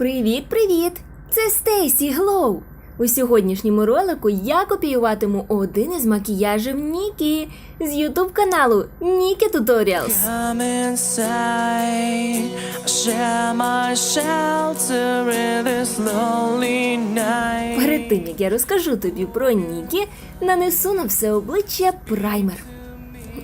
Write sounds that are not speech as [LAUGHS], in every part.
Привіт-привіт! Це Стейсі Глоу. У сьогоднішньому ролику я копіюватиму один із макіяжів Нікі з Ютуб каналу Нікі night. Перед тим як я розкажу тобі про Нікі, нанесу на все обличчя праймер.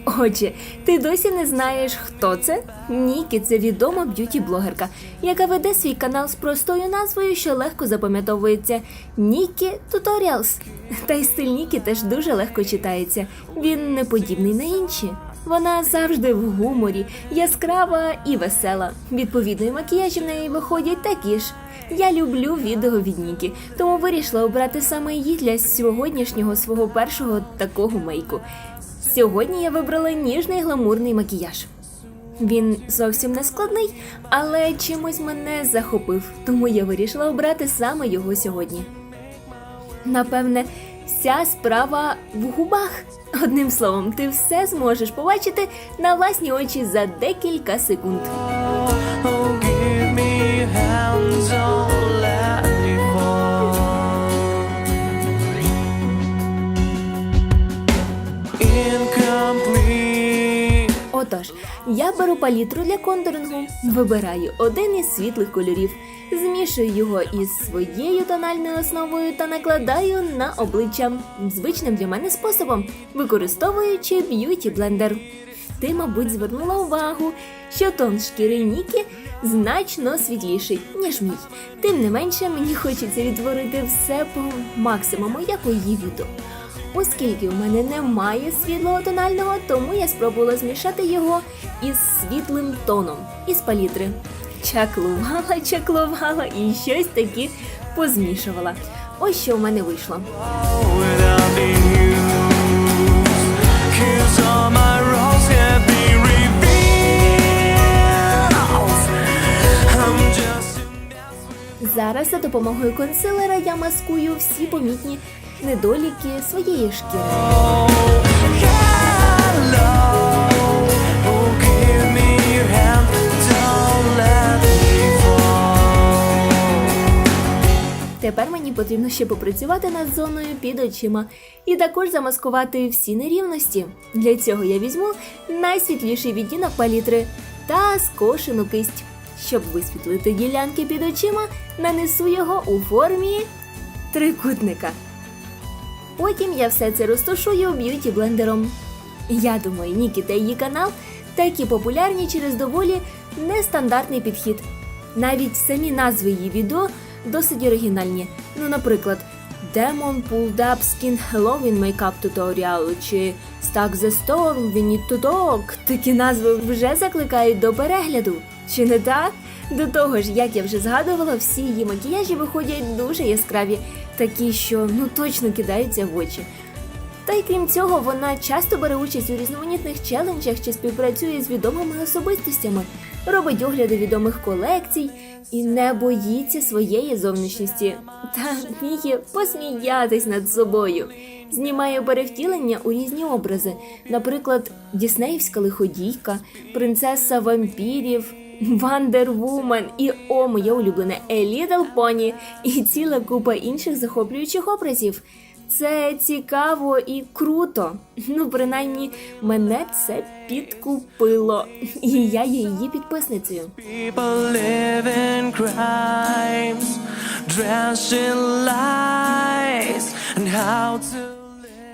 Отже, ти досі не знаєш, хто це? Нікі це відома б'юті-блогерка, яка веде свій канал з простою назвою, що легко запам'ятовується Нікі Tutorials. Та й стиль Нікі теж дуже легко читається. Він не подібний на інші. Вона завжди в гуморі, яскрава і весела. Відповідно, і макіяжі в неї виходять такі ж. Я люблю відео від Нікі, тому вирішила обрати саме її для сьогоднішнього свого першого такого мейку. Сьогодні я вибрала ніжний гламурний макіяж. Він зовсім не складний, але чимось мене захопив, тому я вирішила обрати саме його сьогодні. Напевне, вся справа в губах. Одним словом, ти все зможеш побачити на власні очі за декілька секунд. Отож, я беру палітру для контурингу, вибираю один із світлих кольорів, змішую його із своєю тональною основою та накладаю на обличчя звичним для мене способом, використовуючи б'юті блендер. Ти, мабуть, звернула увагу, що тон шкіри Нікі значно світліший, ніж мій. Тим не менше, мені хочеться відтворити все по максимуму, як у її відео. Оскільки у мене немає світлого тонального, тому я спробувала змішати його із світлим тоном із палітри. Чаклувала, [LAUGHS] чаклувала і щось таки позмішувала. Ось що в мене вийшло. Зараз за допомогою консилера я маскую всі помітні недоліки своєї шкіри. Тепер мені потрібно ще попрацювати над зоною під очима і також замаскувати всі нерівності. Для цього я візьму найсвітліший відтінок палітри та скошену кисть. Щоб висвітлити ділянки під очима, нанесу його у формі трикутника. Потім я все це розташую б'юті блендером. Я думаю, Нікі та її канал такі популярні через доволі нестандартний підхід. Навіть самі назви її відео досить оригінальні. Ну, наприклад, Demon Pulled Up Skin Halloween Makeup Tutorial чи Stuck the Storm We Need to Talk. Такі назви вже закликають до перегляду. Чи не так? До того ж, як я вже згадувала, всі її макіяжі виходять дуже яскраві, такі, що ну точно кидаються в очі. Та й крім цього, вона часто бере участь у різноманітних челенджах чи співпрацює з відомими особистостями, робить огляди відомих колекцій і не боїться своєї зовнішності. Та вміє посміятись над собою. Знімає перевтілення у різні образи, наприклад, Діснеївська лиходійка, принцеса вампірів, Вандервумен і о, моє улюблене A Little Pony і ціла купа інших захоплюючих образів. Це цікаво і круто. Ну, принаймні, мене це підкупило. І я є її підписницею.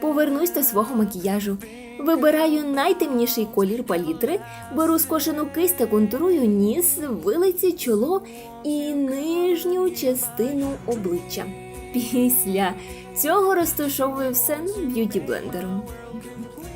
Повернусь до свого макіяжу. Вибираю найтемніший колір палітри, беру скошену кисть та контурую ніс, вилиці, чоло і нижню частину обличчя. Після цього розташовую все б'юті блендером.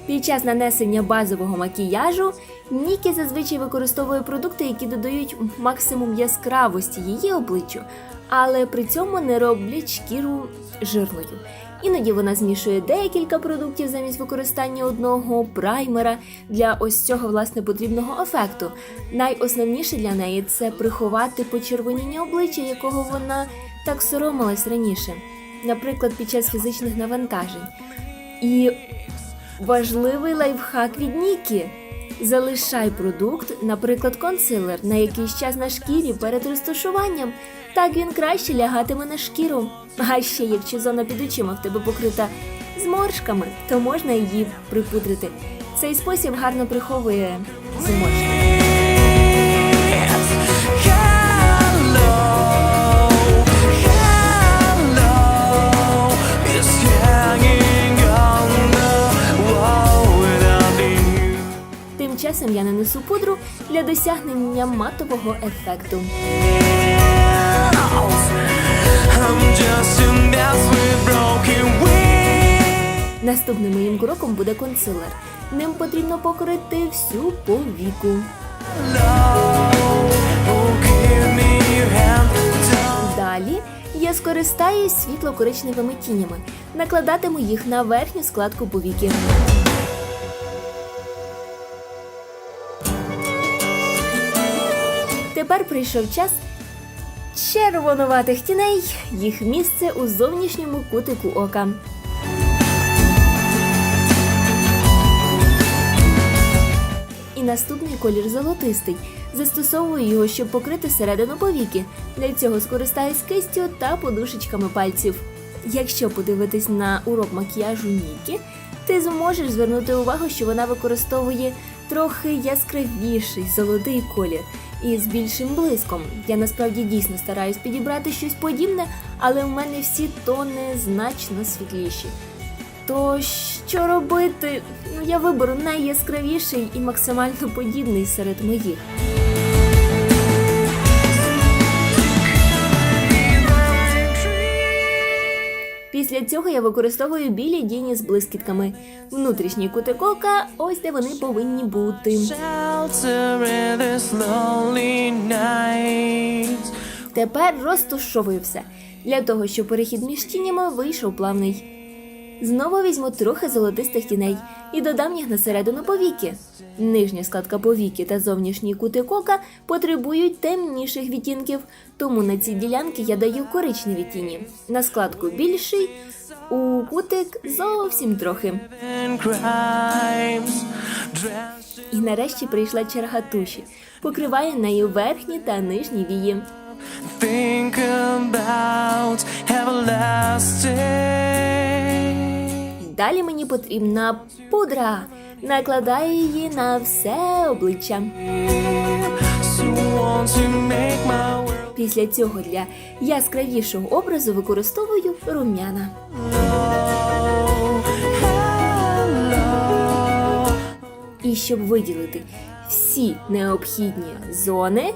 Під час нанесення базового макіяжу Нікі зазвичай використовує продукти, які додають максимум яскравості її обличчю, але при цьому не роблять шкіру жирною. Іноді вона змішує декілька продуктів замість використання одного праймера для ось цього власне потрібного ефекту. Найосновніше для неї це приховати почервоніння обличчя, якого вона так соромилась раніше, наприклад, під час фізичних навантажень. І важливий лайфхак від Нікі. Залишай продукт, наприклад, консилер, на якийсь час на шкірі перед розташуванням. Так він краще лягатиме на шкіру. А ще якщо зона під очима в тебе покрита зморшками, то можна її припудрити. Цей спосіб гарно приховує зморшки. Часом я нанесу пудру для досягнення матового ефекту. Наступним моїм кроком буде консилер. Ним потрібно покрити всю повіку. Далі я скористаюсь світло-коричневими тінями, накладатиму їх на верхню складку повіки. Тепер прийшов час червонуватих тіней, їх місце у зовнішньому кутику ока. І наступний колір золотистий. Застосовую його, щоб покрити середину повіки. Для цього скористаюсь кистю та подушечками пальців. Якщо подивитись на урок макіяжу Нікі, ти зможеш звернути увагу, що вона використовує трохи яскравіший золотий колір і з більшим блиском. Я насправді дійсно стараюсь підібрати щось подібне, але в мене всі тони значно світліші. То що робити? Ну я виберу найяскравіший і максимально подібний серед моїх. Після цього я використовую білі діні з блискітками. Внутрішній кутик ока, ось де вони повинні бути. Тепер розтушовую все для того, щоб перехід між тінями вийшов плавний. Знову візьму трохи золотистих тіней і додам їх на середину повіки. Нижня складка повіки та зовнішній кутик ока потребують темніших відтінків, тому на ці ділянки я даю коричневі тіні. На складку більший, у кутик зовсім трохи. І нарешті прийшла черга туші. Покриваю нею верхні та нижні вії. think about everlasting. Далі мені потрібна пудра. Накладаю її на все обличчя. Після цього для яскравішого образу використовую рум'яна. І щоб виділити всі необхідні зони,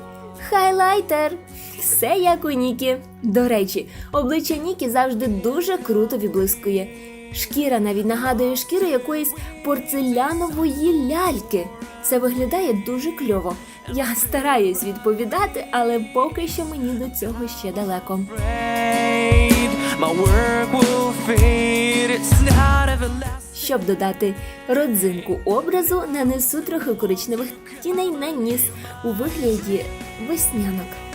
хайлайтер. Все як у Нікі. До речі, обличчя Нікі завжди дуже круто відблискує. Шкіра навіть нагадує шкіру якоїсь порцелянової ляльки. Це виглядає дуже кльово. Я стараюсь відповідати, але поки що мені до цього ще далеко. Щоб додати родзинку образу, нанесу трохи коричневих тіней на ніс у вигляді веснянок.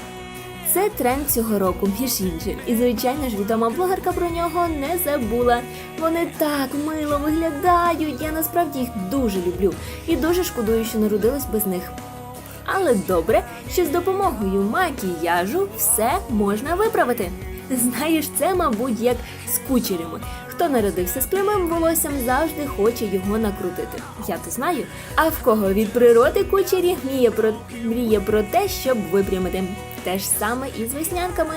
Це тренд цього року, між іншим. І звичайно ж відома блогерка про нього не забула. Вони так мило виглядають. Я насправді їх дуже люблю і дуже шкодую, що народилась без них. Але добре, що з допомогою макіяжу все можна виправити. Знаєш, це, мабуть, як з кучерями. Хто народився з прямим волоссям, завжди хоче його накрутити. Я то знаю. А в кого від природи кучері мріє про, мріє про те, щоб випрямити. Те ж саме і з веснянками.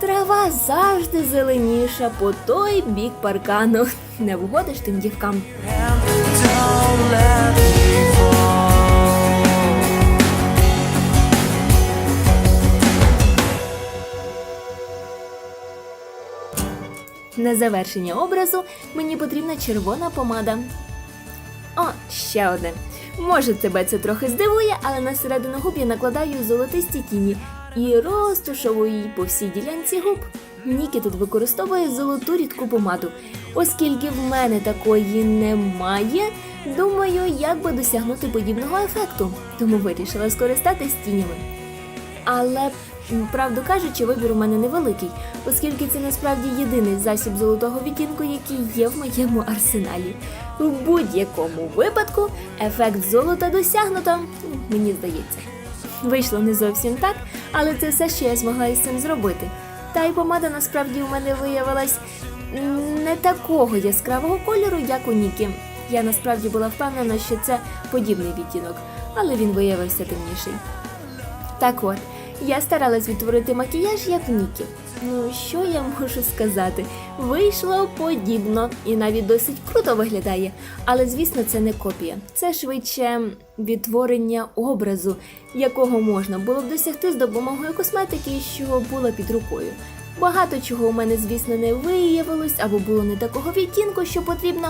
Трава завжди зеленіша по той бік паркану. [LAUGHS] Не вгодиш тим дівкам. На завершення образу мені потрібна червона помада. О, ще одне. Може, тебе це трохи здивує, але на середину губ я накладаю золотисті тіні і розтушовую її по всій ділянці губ. Нікі тут використовує золоту рідку помаду. Оскільки в мене такої немає, думаю, як би досягнути подібного ефекту, тому вирішила скористатись тінями. Але Правду кажучи, вибір у мене невеликий, оскільки це насправді єдиний засіб золотого відтінку, який є в моєму арсеналі. У будь-якому випадку ефект золота досягнуто, мені здається. Вийшло не зовсім так, але це все, що я змогла із цим зробити. Та й помада насправді у мене виявилась не такого яскравого кольору, як у Нікі. Я насправді була впевнена, що це подібний відтінок, але він виявився темніший. Так от, я старалась відтворити макіяж як Нікі. Ну, що я можу сказати? Вийшло подібно і навіть досить круто виглядає. Але звісно, це не копія. Це швидше відтворення образу, якого можна було б досягти з допомогою косметики, що була під рукою. Багато чого у мене, звісно, не виявилось або було не такого відтінку, що потрібно.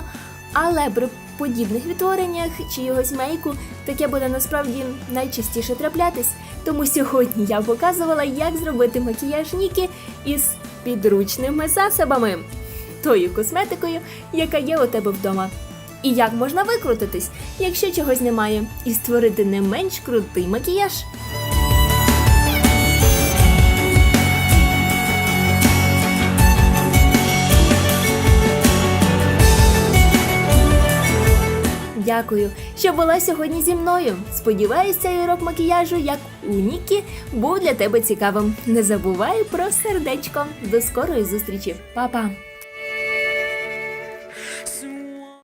Але при подібних відтвореннях чи йогось мейку таке буде насправді найчастіше траплятись. Тому сьогодні я показувала, як зробити макіяж Нікі із підручними засобами, тою косметикою, яка є у тебе вдома. І як можна викрутитись, якщо чогось немає, і створити не менш крутий макіяж. Дякую, що була сьогодні зі мною. Сподіваюся, цей урок макіяжу, як у Нікі, був для тебе цікавим. Не забувай про сердечко. До скорої зустрічі, Па-па!